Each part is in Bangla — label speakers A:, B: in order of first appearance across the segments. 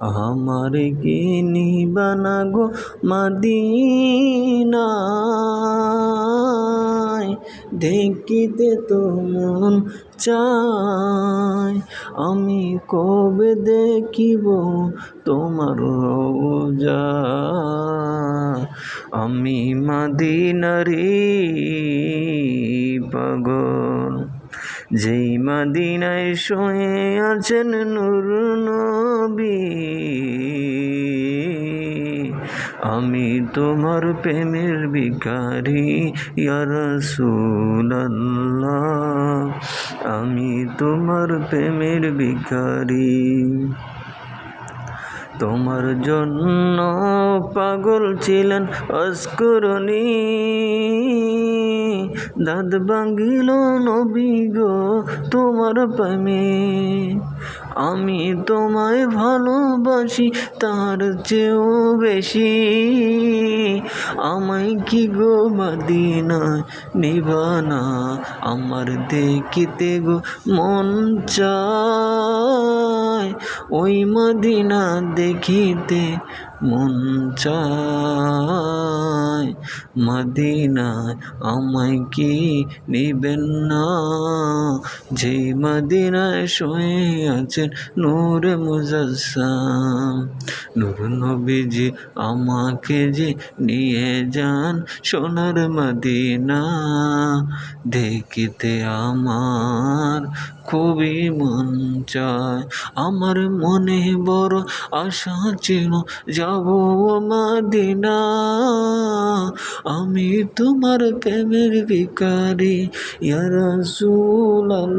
A: আমার গিনি বানাগো মাদিনায়। দেখিতে তো মন চায়, আমি কবে দেখিব তোমার রোজা? আমি মাদিনারি পাগল, যেই মাদিনায় শুয়ে আছেন নূর আমি তোমার প্রেমের ভিখারি ইয়ারসুল্লাহ আমি তোমার প্রেমের ভিখারি। তোমার জন্য পাগল ছিলেন অস্করণী। দাঁত ভাঙিল নবী গো তোমার প্রেমে। আমি তোমায় ভালোবাসি, তার চেয়েও বেশি। আমায় কি গো মাদিনা নিবানা, আমার দেখিতে গো মন চায়। ওই মদিনা দেখিতে মন চায়। মদিনায় আমায় কি নিবেন না? যে মদিনায় শুয়ে আছেন নূর মুজাসসাম, নূর নবীজি আমাকে যে নিয়ে যান সোনার মদিনা, দেখিতে আমার খুবই মন চায়। আমার মনে বড় আশা ছিল, যাব মাদিনা। আমি তোমার প্রেমের ভিকারি ইয়ারসুল্লাহ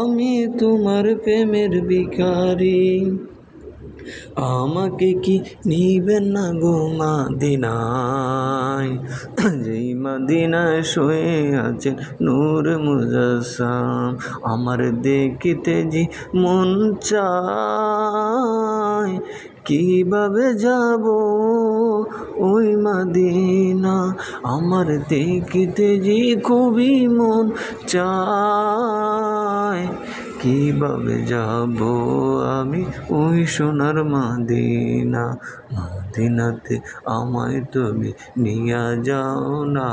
A: আমি তোমার প্রেমের ভিখারি। আমাকে কি নিবেন না গো মাদিনায়? যেই মাদিনায় শুয়ে আছেন নূর মুজাসাম আমার দেখিতে যে মন চায়, কীভাবে যাব ওই মাদিনা? আমার দেখিতে যে খুবই মন চায়। কীভাবে যাব আমি? ওই সোনার মাদিনা, মাদিনাতে আমায় তুমি নিয়ে যাও না।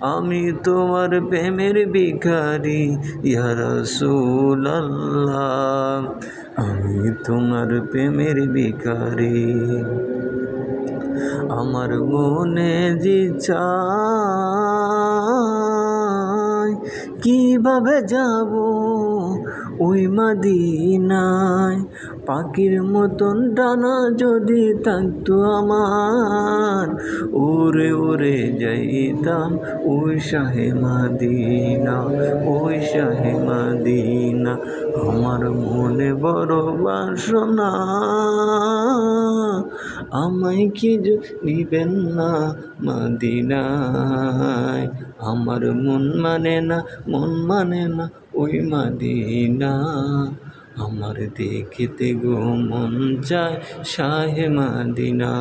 A: আমি তোমার প্রেমের ভিখারি, ইয়া রাসূলুল্লাহ। আমি তোমার প্রেমের ভিখারি। আমার মনে যে চায় কীভাবে যাব ওই মাদিনায়? পাখির মতন ডানা যদি থাকতো আমার, ওরে ওরে যাইতাম ওই শাহে মাদিনা, ওই শাহে মাদিনা। আমার মনে বড় বাসনা। আমায় কি যে নিবেন না মাদিনায়? আমার মন মানে না, মন মানে না ওই মাদিনা। আমার দেখিতে গো মন চায় শাহে মাদিনা।